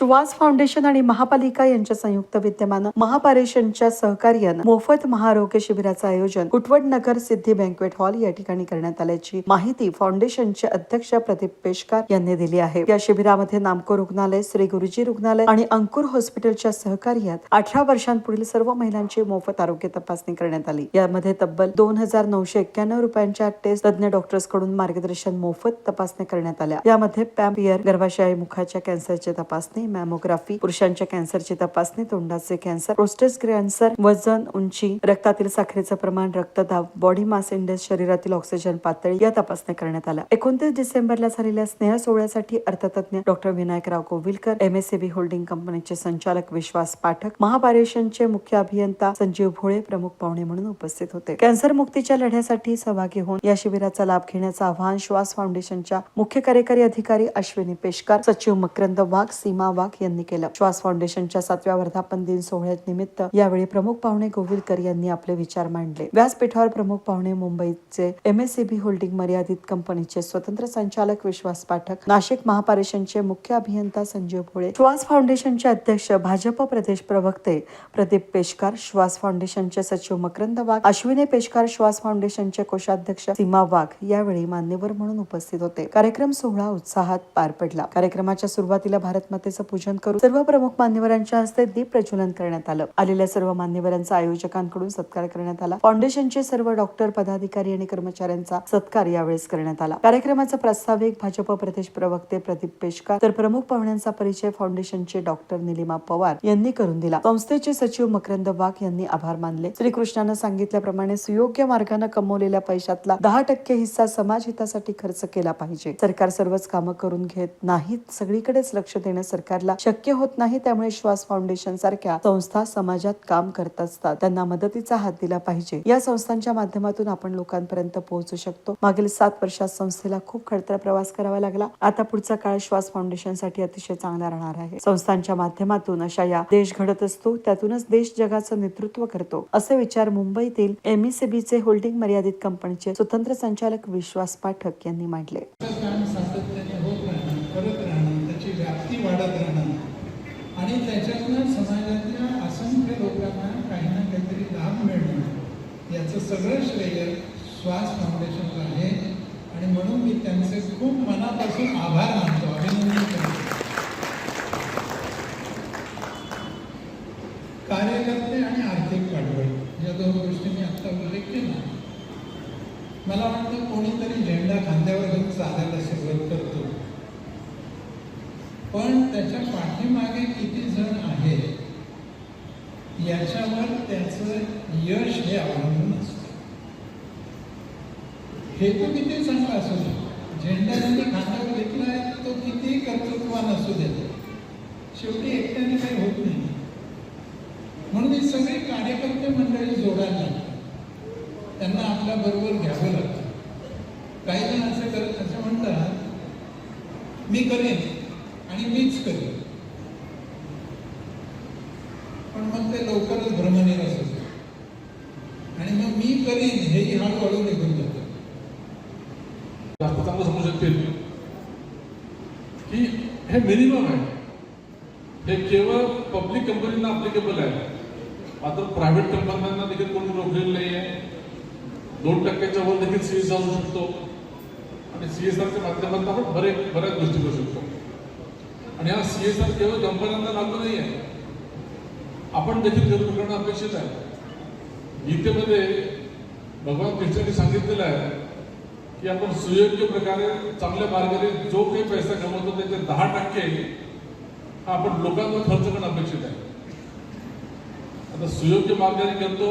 श्वास फाउंडेशन आणि महापालिका यांच्या संयुक्त विद्यमानं महापारेषणच्या सहकार्यानं मोफत महाआरोग्य शिबिराचं आयोजन कुटवड नगर सिद्धी बँकवेट हॉल या ठिकाणी करण्यात आल्याची माहिती फाउंडेशनचे अध्यक्ष प्रदीप पेशकार यांनी दिली आहे. या शिबिरामध्ये नामको रुग्णालय श्री गुरुजी रुग्णालय आणि अंकुर हॉस्पिटलच्या सहकार्यात अठरा वर्षांपुढील सर्व महिलांची मोफत आरोग्य तपासणी करण्यात आली. यामध्ये तब्बल दोन हजार नऊशे एक्क्याण्णव रुपयांच्या टेस्ट तज्ञ डॉक्टर्सकडून मार्गदर्शन मोफत तपासण्या करण्यात आल्या. यामध्ये पॅम्पियर गर्भाशय मुखाच्या कॅन्सरची तपासणी मॅमोग्राफी पुरुषांच्या कॅन्सरची तपासणी तोंडाचे कॅन्सर प्रोस्टेस कॅन्सर वजन उंची रक्तातील साखरेचं प्रमाण रक्तदाब बॉडी मास इंडेक्स शरीरातील ऑक्सिजन पातळी या तपासण्या करण्यात आल्या. एकोणतीस डिसेंबरला झालेल्या स्नेह सोहळ्यासाठी अर्थतज्ञ doctor Vinayakrao Kovilkar MSCB holding company संचालक विश्वास पाठक महापारेषणचे मुख्य अभियंता संजीव भोळे प्रमुख पाहुणे म्हणून उपस्थित होते. कॅन्सर मुक्तीच्या लढ्यासाठी सहभागी होऊन या शिबिराचा लाभ घेण्याचं आवाहन श्वास फाउंडेशनच्या मुख्य कार्यकारी अधिकारी अश्विनी पेशकार सचिव मकरंद वाघ सीमा वाघ यांनी केलं. श्वास फाउंडेशनच्या सातव्या वर्धापन दिन सोहळ्यात निमित्त यावेळी प्रमुख पाहुणे गोविलकर यांनी आपले विचार मांडले. व्यासपीठावर प्रमुख पाहुणे मुंबईचे एमएससीबी होल्डिंग मर्यादित कंपनीचे स्वतंत्र संचालक विश्वास पाठक नाशिक महापारेषणचे मुख्य अभियंता संजीव भोळे श्वास फाउंडेशनचे अध्यक्ष भाजप प्रदेश प्रवक्ते प्रदीप पेशकार श्वास फाउंडेशनचे सचिव मकरंद वाघ अश्विनी पेशकार श्वास फाउंडेशनचे कोषाध्यक्ष सीमा वाघ यावेळी मान्यवर म्हणून उपस्थित होते. कार्यक्रम सोहळा उत्साहात पार पडला. कार्यक्रमाच्या सुरुवातीला भारतमातेचं पूजन करून सर्व प्रमुख मान्यवरांच्या हस्ते दीप प्रज्वलन करण्यात आलं. आलेल्या सर्व मान्यवरांचा आयोजकांकडून सत्कार करण्यात आला. फाउंडेशनचे सर्व डॉक्टर पदाधिकारी आणि कर्मचाऱ्यांचा सत्कार यावेळेस करण्यात आला. कार्यक्रमाचा प्रास्ताविक भाजप प्रदेश प्रवक्ते प्रदीप पेशकार तर प्रमुख पाहुण्यांचा परिचय फाउंडेशनचे डॉक्टर निलिमा पवार यांनी करून दिला. संस्थेचे सचिव मकरंद वाघ यांनी आभार मानले. श्रीकृष्णानं सांगितल्याप्रमाणे सुयोग्य मार्गाने कमवलेल्या पैशातला दहा टक्के हिस्सा समाज हितासाठी खर्च केला पाहिजे. सरकार सर्वच कामं करून घेत नाहीत सगळीकडेच लक्ष देणं सरकार सरकारला शक्य होत नाही त्यामुळे श्वास फाउंडेशन सारख्या संस्था समाजात काम करत असतात. त्यांना मदतीचा हात दिला पाहिजे. या संस्थांच्या माध्यमातून आपण लोकांपर्यंत पोहोचू शकतो. मागील सात वर्षात संस्थेला खूप खडतर प्रवास करावा लागला. आता पुढचा काळ श्वास फाउंडेशनसाठी अतिशय चांगला राहणार आहे. संस्थांच्या माध्यमातून अशा या देश घडत असतो. त्यातूनच देश जगाचं नेतृत्व करतो. असे विचार मुंबईतील एमईसीबीचे होल्डिंग मर्यादित कंपनीचे स्वतंत्र संचालक विश्वास पाठक यांनी मांडले. आणि त्याच्यातनं समाजातल्या असंख्य लोकांना काही ना काहीतरी लाभ मिळणं याचं सगळं श्रेय श्वास फाउंडेशनला आहे. आणि म्हणून मी त्यांचे खूप मनापासून आभार मानतो. अभिनंदन करतो. कार्यकर्ते आणि आर्थिक पाठबळ या दोन गोष्टी मी आत्ता उल्लेख केला. मला वाटतं कोणीतरी झेंडा खांद्यावर घेऊन चालायला सुरुवात करतो. पण त्याच्या पाठीमागे किती जण आहेत याच्यावर त्याचं यश हे अवलंबून असतं. हेतू किती चांगला असू दे. झेंडा ज्यांनी खात्यावर घेतलाय तो किती कर्तृत्वान असू देतो शेवटी एकट्याने काही होत नाही. म्हणून ही सगळी कार्यकर्ते मंडळी जोडायला लागतात त्यांना आपल्या बरोबर घ्यावं लागतं. काही जण असं करत असं म्हणतात मी करेन. आणि मीच करेन. पण मग ते लवकरच भ्रमनिरास होते आणि मग मी करीन हेही हळूहळू निघून जातं जास्त चांगलं समजू शकते की हे मिनिमम आहे. हे केवळ पब्लिक कंपनींना अप्लिकेबल आहे मात्र प्रायव्हेट कंपन्यांना देखील कोणी रोखलेलं नाही आहे दोन टक्क्याच्या वर देखील सीएस असू शकतो. आणि सीएसआरच्या माध्यमातून आपण बरे बऱ्याच गोष्टी करू शकतो. आणि हा सी एस आर केवळ कंपन्यांना लागू नाही आहे. आपण देखील जर करणं अपेक्षित आहे. गीतेमध्ये भगवान कृष्णाने सांगितलेलं आहे की आपण सुयोग्य प्रकारे चांगल्या मार्गाने जो काही पैसा कमवतो त्याचे दहा टक्के हा आपण लोकांवर खर्च करणं अपेक्षित आहे. आता सुयोग्य मार्गाने करतो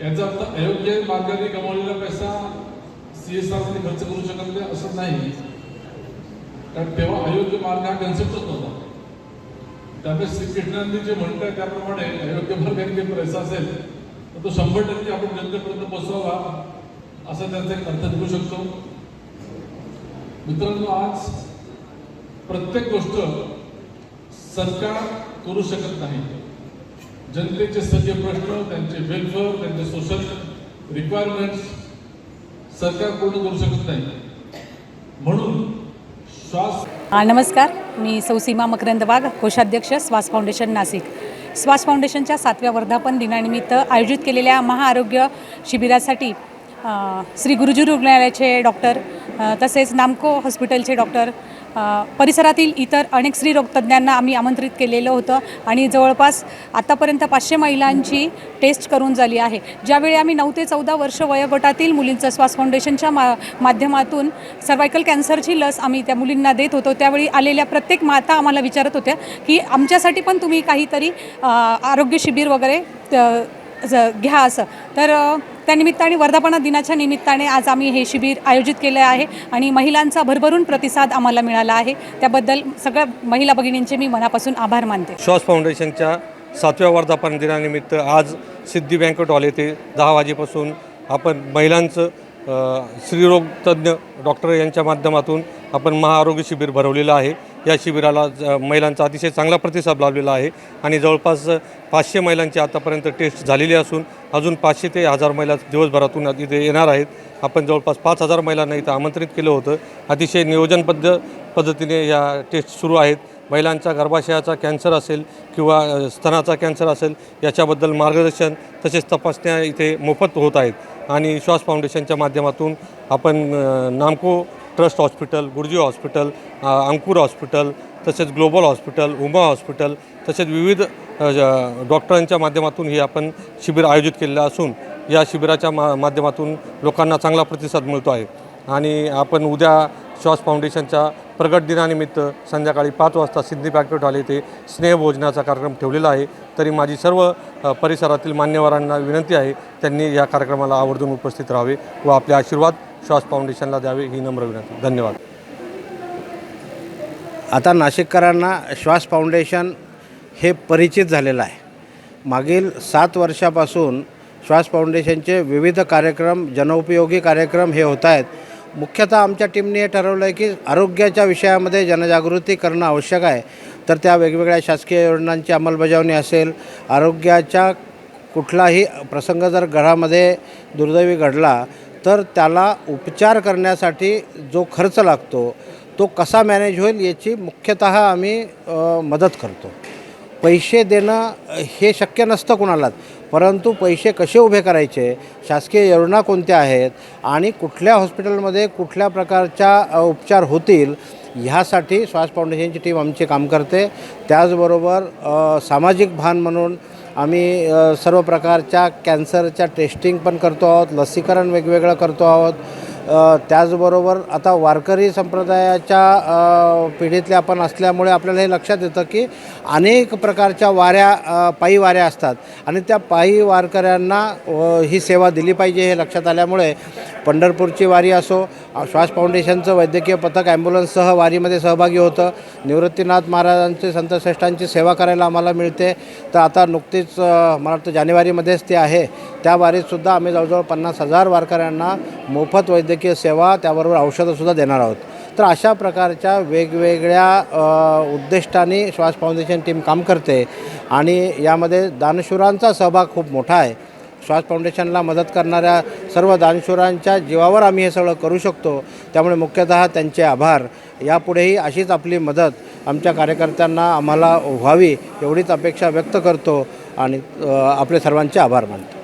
याचा अर्थ अयोग्य मार्गाने कमवलेला पैसा सी एस आर खर्च करू शकत नाही असं नाही. कारण तेव्हा अयोग्य मार्ग हा कन्सेप्टच नव्हता. त्यामुळे श्रीकृष्णांनी जे म्हणतात त्याप्रमाणे अयोग्य मार्गाने जे पैसा असेल तर तो शंभर टक्के आपण जनतेपर्यंत पोचवावा असा त्यांचा एक अर्थ देऊ शकतो. मित्रांनो आज प्रत्येक गोष्ट सरकार करू शकत नाही. जनतेचे सगळे प्रश्न त्यांचे वेलफेअर त्यांचे सोशल रिक्वायरमेंट्स सरकार पूर्ण करू शकत नाही. म्हणून नमस्कार. मी सौसीमा मकरंद वाघ कोषाध्यक्ष स्वास फाउंडेशन नाशिक. स्वास फाउंडेशनच्या सातव्या वर्धापन दिनानिमित्त आयोजित केलेल्या महाआरोग्य शिबिरासाठी श्री गुरुजी रुग्णालयाचे डॉक्टर तसेच नामको हॉस्पिटलचे डॉक्टर परिसरातील इतर अनेक स्त्रीरोग तज्ज्ञांना आम्ही आमंत्रित केलेलं होतं आणि जवळपास आत्तापर्यंत पाचशे महिलांची टेस्ट करून झाली आहे. ज्यावेळी आम्ही नऊ ते चौदा वर्ष वयोगटातील मुलींचं श्वास फाउंडेशनच्या मा माध्यमातून सर्वायकल कॅन्सरची लस आम्ही त्या मुलींना देत होतो त्यावेळी आलेल्या प्रत्येक माता आम्हाला विचारत होत्या की आमच्यासाठी पण तुम्ही काहीतरी आरोग्य शिबिर वगैरे त- ज- घ्या असं. तर त्यानिमित्ताने वर्धापना दिनाच्या निमित्ताने आज आम्ही हे शिबिर आयोजित केलं आहे आणि महिलांचा भरभरून प्रतिसाद आम्हाला मिळाला आहे. त्याबद्दल सगळ्या महिला भगिनींचे मी मनापासून आभार मानते. श्वास फाउंडेशनच्या सातव्या वर्धापन दिनानिमित्त आज सिद्धी बँकेट हॉल येथे दहा वाजेपासून आपण महिलांचं अ, स्त्रीरोग तज्ज्ञ डॉक्टर यांच्या माध्यमातून आपण महाआरोग्य शिबिर भरवलेलं आहे. या शिबिराला ज- महिलांचा अतिशय चांगला प्रतिसाद लाभलेला आहे. आणि जवळपास पाचशे महिलांची आतापर्यंत टेस्ट झालेली असून अजून पाचशे ते हजार महिला दिवसभरातून इथे येणार आहेत. आपण जवळपास पाच हजार महिलांना इथं आमंत्रित केलं होतं. अतिशय नियोजनबद्ध पद्धतीने या टेस्ट सुरू आहेत. महिलांचा गर्भाशयाचा कॅन्सर असेल किंवा अ, स्तनाचा कॅन्सर असेल याच्याबद्दल मार्गदर्शन तसेच तपासण्या इथे मोफत होत आहेत. आणि श्वास फाउंडेशनच्या माध्यमातून आपण अ, Namco trust hospital Guruji hospital Ankur hospital तसेच ग्लोबल हॉस्पिटल उमा हॉस्पिटल तसेच विविध डॉक्टरांच्या माध्यमातून हे आपण शिबिर आयोजित केलेलं असून या शिबिराच्या मा माध्यमातून लोकांना चांगला प्रतिसाद मिळतो आहे. आणि आपण उद्या श्वास फाउंडेशनच्या प्रगट दिनानिमित्त संध्याकाळी पाच वाजता सिद्धी बँकेट हॉल येथे स्नेहभोजनाचा कार्यक्रम ठेवलेला आहे. तरी माझी सर्व परिसरातील मान्यवरांना विनंती आहे त्यांनी या कार्यक्रमाला आवर्जून उपस्थित राहावे व आपले आशीर्वाद श्वास फाउंडेशनला द्यावे ही नम्र विनंती. धन्यवाद. आता नाशिककरांना श्वास फाउंडेशन हे परिचित झालेलं आहे. मागील सात वर्षापासून श्वास फाउंडेशनचे विविध कार्यक्रम जनउपयोगी कार्यक्रम हे होत आहेत. मुख्यतः आमच्या टीमने हे ठरवलं आहे की आरोग्याच्या विषयामध्ये जनजागृती करणं आवश्यक आहे. तर त्या वेगवेगळ्या शासकीय योजनांची अंमलबजावणी असेल आरोग्याच्या कुठलाही प्रसंग जर घरामध्ये दुर्दैवी घडला तर त्याला उपचार करण्यासाठी जो खर्च लागतो तो कसा मॅनेज होईल याची मुख्यतः आम्ही मदत करतो. पैसे देणं हे शक्य नसतं कुणालाच परंतु पैसे कसे उभे करायचे शासकीय योजना कोणत्या आहेत आणि कुठल्या हॉस्पिटलमध्ये कुठल्या प्रकारच्या उपचार होतील ह्यासाठी श्वास फाउंडेशनची टीम आमचे काम करते. त्याचबरोबर सामाजिक भान म्हणून आम्ही सर्व प्रकारच्या कॅन्सरच्या टेस्टिंग पण करतो आहोत लसीकरण वेगवेगळं करतो आहोत. त्याचबरोबर आता वारकरी संप्रदायाच्या पिढीतले आपण असल्यामुळे आपल्याला हे लक्षात येतं की अनेक प्रकारच्या वाऱ्या पायी वाऱ्या असतात. आणि त्या पायी वारकऱ्यांना ही सेवा दिली पाहिजे हे लक्षात आल्यामुळे पंढरपूरची वारी असो श्वास फाउंडेशनचं वैद्यकीय पथक ॲम्ब्युलन्ससह वारीमध्ये सहभागी होतं. निवृत्तीनाथ महाराजांचे संतश्रेष्ठांची सेवा करायला आम्हाला मिळते. तर आता नुकतीच मला वाटतं जानेवारीमध्येच ते आहे. त्या वारीतसुद्धा आम्ही जवळजवळ पन्नास हजार वारकऱ्यांना मोफत वैद्यकीय सेवा त्याबरोबर औषधंसुद्धा देणार आहोत. तर अशा प्रकारच्या वेगवेगळ्या उद्दिष्टांनी उद्दिष्टाने श्वास फाउंडेशन टीम काम करते आणि यामध्ये दानशूरांचा सहभाग खूप मोठा आहे. श्वास फाउंडेशनला मदत करणाऱ्या सर्व दानशूरांच्या जीवावर आम्ही हे सगळं करू शकतो. त्यामुळे मुख्यतः त्यांचे आभार. यापुढेही अशीच आपली मदत आमच्या कार्यकर्त्यांना आम्हाला व्हावी एवढीच अपेक्षा व्यक्त करतो आणि आपले सर्वांचे आभार मानतो.